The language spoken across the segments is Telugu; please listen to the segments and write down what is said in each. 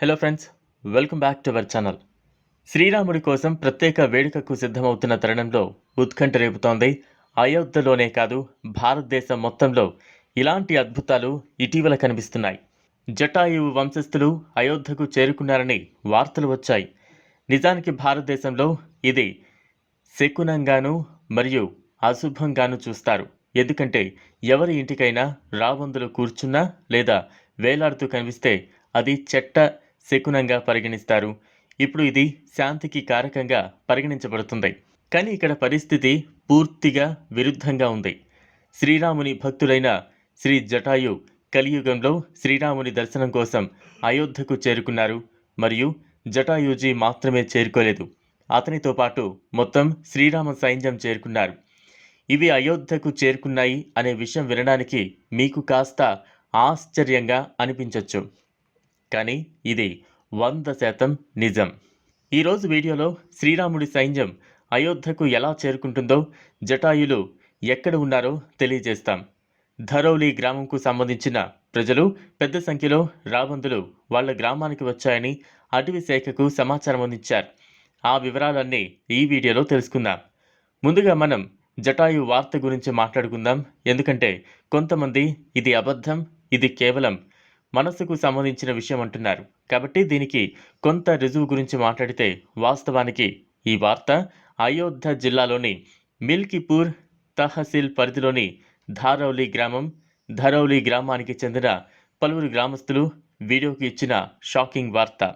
Hello friends welcome back to our channel శ్రీరాముడి కోసం ప్రత్యేక వేడుకకు సిద్ధమవుతున్న తరుణంలో ఉత్కంఠ రేపుతోంది. అయోధ్యలోనే కాదు భారతదేశం మొత్తంలో ఇలాంటి అద్భుతాలు ఇటీవల కనిపిస్తున్నాయి. జటాయువు వంశస్థులు అయోధ్యకు చేరుకున్నారని వార్తలు వచ్చాయి. నిజానికి భారతదేశంలో ఇది శకునంగాను మరియు అశుభంగాను చూస్తారు. ఎందుకంటే ఎవరి ఇంటికైనా రాబందులు కూర్చున్నా లేదా వేలాడుతూ కనిపిస్తే అది చెట్ట శకునంగా పరిగణిస్తారు. ఇప్పుడు ఇది శాంతికి కారకంగా పరిగణించబడుతుంది. కానీ ఇక్కడ పరిస్థితి పూర్తిగా విరుద్ధంగా ఉంది. శ్రీరాముని భక్తులైన శ్రీ జటాయు కలియుగంలో శ్రీరాముని దర్శనం కోసం అయోధ్యకు చేరుకున్నారు. మరియు జటాయుజీ మాత్రమే చేరుకోలేదు. అతనితో పాటు మొత్తం శ్రీరామ సైన్యం చేరుకున్నారు. ఇవి అయోధ్యకు చేరుకున్నాయి అనే విషయం వినడానికి మీకు కాస్త ఆశ్చర్యంగా అనిపించవచ్చు కానీ ఇది వంద శాతం నిజం. ఈరోజు వీడియోలో శ్రీరాముడి సైన్యం అయోధ్యకు ఎలా చేరుకుంటుందో జటాయులు ఎక్కడ ఉన్నారో తెలియజేస్తాం. ధరౌలి గ్రామంకు సంబంధించిన ప్రజలు పెద్ద సంఖ్యలో రాబందులు వాళ్ళ గ్రామానికి వచ్చాయని అటవీ శాఖకు సమాచారం అందించారు. ఆ వివరాలన్నీ ఈ వీడియోలో తెలుసుకుందాం. ముందుగా మనం జటాయు వార్త గురించి మాట్లాడుకుందాం. ఎందుకంటే కొంతమంది ఇది అబద్ధం ఇది కేవలం మనసుకు సంబంధించిన విషయం అంటున్నారు. కాబట్టి దీనికి కొంత రుజువు గురించి మాట్లాడితే వాస్తవానికి ఈ వార్త అయోధ్య జిల్లాలోని మిల్కీపూర్ తహసీల్ పరిధిలోని ధారౌలి గ్రామం ధరౌలి గ్రామానికి చెందిన పలువురు గ్రామస్తులు వీడియోకి ఇచ్చిన షాకింగ్ వార్త.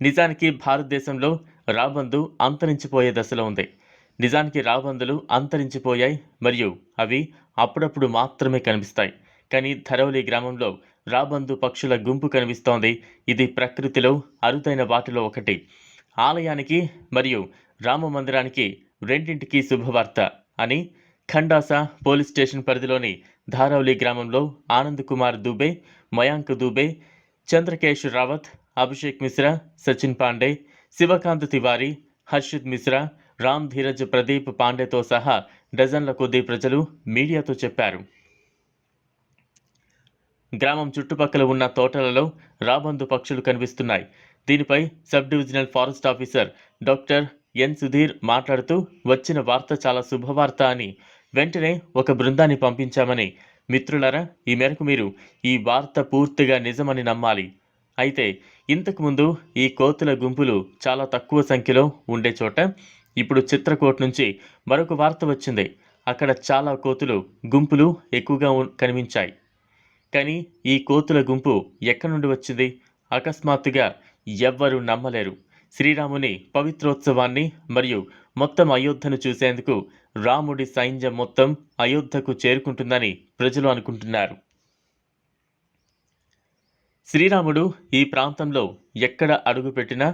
నిజానికి భారతదేశంలో రాబందు అంతరించిపోయే దశలో ఉంది. నిజానికి రాబందులు అంతరించిపోయాయి మరియు అవి అప్పుడప్పుడు మాత్రమే కనిపిస్తాయి. కానీ ధరౌలి గ్రామంలో రాబందు పక్షుల గుంపు కనిపిస్తోంది. ఇది ప్రకృతిలో అరుదైన వాటిలో ఒకటి. ఆలయానికి మరియు రామ మందిరానికి రెండింటికి శుభవార్త అని ఖండాసా పోలీస్ స్టేషన్ పరిధిలోని ధారౌలి గ్రామంలో ఆనంద్ కుమార్ దుబే మయాంక్ దుబే చంద్రకేష్ రావత్ అభిషేక్ మిశ్రా సచిన్ పాండే శివకాంత్ తివారీ హర్షిత్ మిశ్రా రామ్ ధీరజ్ ప్రదీప్ పాండేతో సహా డజన్ల కొద్దీ ప్రజలు మీడియాతో చెప్పారు. గ్రామం చుట్టుపక్కల ఉన్న తోటలలో రాబందు పక్షులు కనిపిస్తున్నాయి. దీనిపై sub divisional forest officer doctor N Sudheer మాట్లాడుతూ వచ్చిన వార్త చాలా శుభవార్త అని. వెంటనే ఒక బృందాన్ని పంపించామని. మిత్రులరా ఈ మేరకు మీరు ఈ వార్త పూర్తిగా నిజమని నమ్మాలి. అయితే ఇంతకుముందు ఈ కోతుల గుంపులు చాలా తక్కువ సంఖ్యలో ఉండే చోట ఇప్పుడు చిత్రకోట్ నుంచి మరొక వార్త వచ్చింది. అక్కడ చాలా కోతులు గుంపులు ఎక్కువగా కనిపించాయి. కానీ ఈ కోతుల గుంపు ఎక్కడి నుండి వచ్చింది? అకస్మాత్తుగా ఎవ్వరూ నమ్మలేరు. శ్రీరాముని పవిత్రోత్సవాన్ని మరియు మొత్తం అయోధ్యను చూసేందుకు రాముడి సైన్యం మొత్తం అయోధ్యకు చేరుకుంటుందని ప్రజలు అనుకుంటున్నారు. శ్రీరాముడు ఈ ప్రాంతంలో ఎక్కడ అడుగుపెట్టినా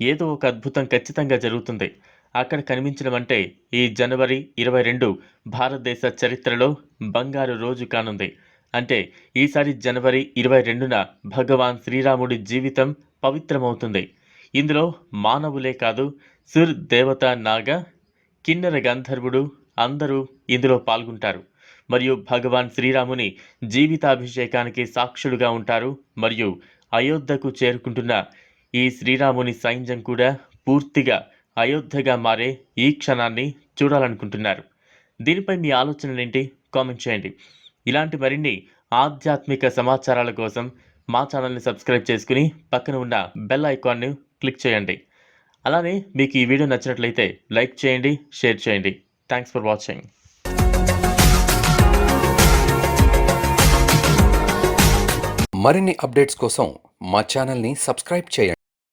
ఏదో ఒక అద్భుతం ఖచ్చితంగా జరుగుతుంది. అక్కడ కనిపించడం అంటే ఈ జనవరి ఇరవై రెండు భారతదేశ చరిత్రలో బంగారు రోజు కానుంది. అంటే ఈసారి జనవరి ఇరవై రెండున భగవాన్ శ్రీరాముడి జీవితం పవిత్రమవుతుంది. ఇందులో మానవులే కాదు సుర్ దేవత నాగ కిన్నెర గంధర్వుడు అందరూ ఇందులో పాల్గొంటారు. మరియు భగవాన్ శ్రీరాముని జీవితాభిషేకానికి సాక్షులుగా ఉంటారు. మరియు అయోధ్యకు చేరుకుంటున్న ఈ శ్రీరాముని సైన్యం కూడా పూర్తిగా అయోధ్యగా మారే ఈ క్షణాన్ని చూడాలనుకుంటున్నారు. దీనిపై మీ ఆలోచనలేంటి? కామెంట్ చేయండి. ఇలాంటి మరిన్ని ఆధ్యాత్మిక సమాచారాల కోసం మా ఛానల్ని సబ్స్క్రైబ్ చేసుకుని పక్కన ఉన్న బెల్ ఐకాన్ను క్లిక్ చేయండి. అలానే మీకు ఈ వీడియో నచ్చినట్లయితే లైక్ చేయండి షేర్ చేయండి. థ్యాంక్స్ ఫర్ వాచింగ్ మరిన్ని అప్డేట్స్ కోసం మా ఛానల్ని సబ్స్క్రైబ్ చేయండి.